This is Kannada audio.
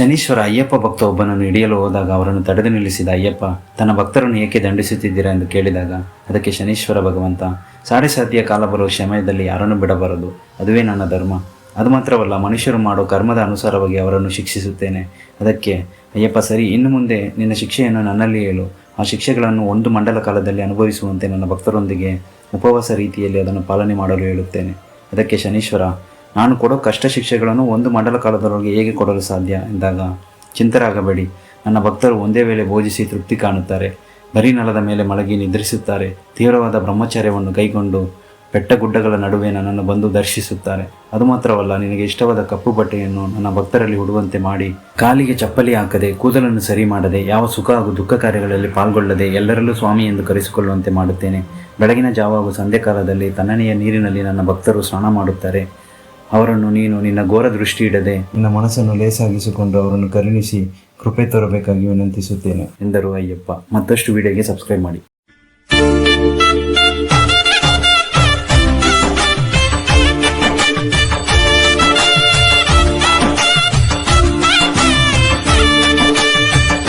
ಶನೀಶ್ವರ ಅಯ್ಯಪ್ಪ ಭಕ್ತ ಒಬ್ಬನನ್ನು ಹಿಡಿಯಲು ಹೋದಾಗ ಅವರನ್ನು ತಡೆದು ನಿಲ್ಲಿಸಿದ ಅಯ್ಯಪ್ಪ, ತನ್ನ ಭಕ್ತರನ್ನು ಏಕೆ ದಂಡಿಸುತ್ತಿದ್ದೀರಾ? ಎಂದು ಕೇಳಿದಾಗ, ಅದಕ್ಕೆ ಶನೀಶ್ವರ ಭಗವಂತ ಸಾಡೆ ಸಾತಿಯ ಕಾಲ ಬರುವ ಸಮಯದಲ್ಲಿ ಯಾರನ್ನು ಬಿಡಬಾರದು. ಅದುವೇ ನನ್ನ ಧರ್ಮ. ಅದು ಮಾತ್ರವಲ್ಲ, ಮನುಷ್ಯರು ಮಾಡೋ ಕರ್ಮದ ಅನುಸಾರವಾಗಿ ಅವರನ್ನು ಶಿಕ್ಷಿಸುತ್ತೇನೆ. ಅದಕ್ಕೆ, ಅಯ್ಯಪ್ಪ, ಸರಿ, ಇನ್ನು ಮುಂದೆ ನಿನ್ನ ಶಿಕ್ಷೆಯನ್ನು ನನ್ನಲ್ಲಿ ಹೇಳು. ಆ ಶಿಕ್ಷೆಗಳನ್ನು ಒಂದು ಮಂಡಲ ಕಾಲದಲ್ಲಿ ಅನುಭವಿಸುವಂತೆ ನನ್ನ ಭಕ್ತರೊಂದಿಗೆ ಉಪವಾಸ ರೀತಿಯಲ್ಲಿ ಅದನ್ನು ಪಾಲನೆ ಮಾಡಲು ಹೇಳುತ್ತೇನೆ. ಅದಕ್ಕೆ, ಶನೀಶ್ವರ ನಾನು ಕೊಡೋ ಕಷ್ಟ ಶಿಕ್ಷೆಗಳನ್ನು ಒಂದು ಮಂಡಲ ಕಾಲದೊಳಗೆ ಹೇಗೆ ಕೊಡಲು ಸಾಧ್ಯ ಎಂದಾಗ, ಚಿಂತರಾಗಬೇಡಿ. ನನ್ನ ಭಕ್ತರು ಒಂದೇ ವೇಳೆ ಭೋಜಿಸಿ ತೃಪ್ತಿ ಕಾಣುತ್ತಾರೆ. ಬರೀ ನೆಲದ ಮೇಲೆ ಮಲಗಿ ನಿದ್ರಿಸುತ್ತಾರೆ. ತೀವ್ರವಾದ ಬ್ರಹ್ಮಚರ್ಯವನ್ನು ಕೈಗೊಂಡು ಬೆಟ್ಟಗುಡ್ಡಗಳ ನಡುವೆ ನನ್ನನ್ನು ಬಂದು ದರ್ಶಿಸುತ್ತಾರೆ. ಅದು ಮಾತ್ರವಲ್ಲ, ನಿನಗೆ ಇಷ್ಟವಾದ ಕಪ್ಪು ಬಟ್ಟೆಯನ್ನು ನನ್ನ ಭಕ್ತರಲ್ಲಿ ಉಡುವಂತೆ ಮಾಡಿ, ಕಾಲಿಗೆ ಚಪ್ಪಲಿ ಹಾಕದೆ, ಕೂದಲನ್ನು ಸರಿ ಮಾಡದೆ, ಯಾವ ಸುಖ ಹಾಗೂ ದುಃಖ ಕಾರ್ಯಗಳಲ್ಲಿ ಪಾಲ್ಗೊಳ್ಳದೆ, ಎಲ್ಲರಲ್ಲೂ ಸ್ವಾಮಿ ಎಂದು ಕರೆಸಿಕೊಳ್ಳುವಂತೆ ಮಾಡುತ್ತೇನೆ. ಬೆಳಗಿನ ಜಾವ ಹಾಗೂ ಸಂಧ್ಯಾಕಾಲದಲ್ಲಿ ತಣ್ಣನೆಯ ನೀರಿನಲ್ಲಿ ನನ್ನ ಭಕ್ತರು ಸ್ನಾನ ಮಾಡುತ್ತಾರೆ. ಅವರನ್ನು ನೀನು ನಿನ್ನ ಘೋರ ದೃಷ್ಟಿ ಇಡದೆ ನಿನ್ನ ಮನಸ್ಸನ್ನು ಲೇಸಾಗಿಸಿಕೊಂಡು ಅವರನ್ನು ಕರುಣಿಸಿ ಕೃಪೆ ತೋರಬೇಕಾಗಿ ವಿನಂತಿಸುತ್ತೇನೆ. ಎಂದರು ಅಯ್ಯಪ್ಪ. ಮತ್ತಷ್ಟು ವಿಡಿಯೋಗೆ ಸಬ್ಸ್ಕ್ರೈಬ್ ಮಾಡಿ.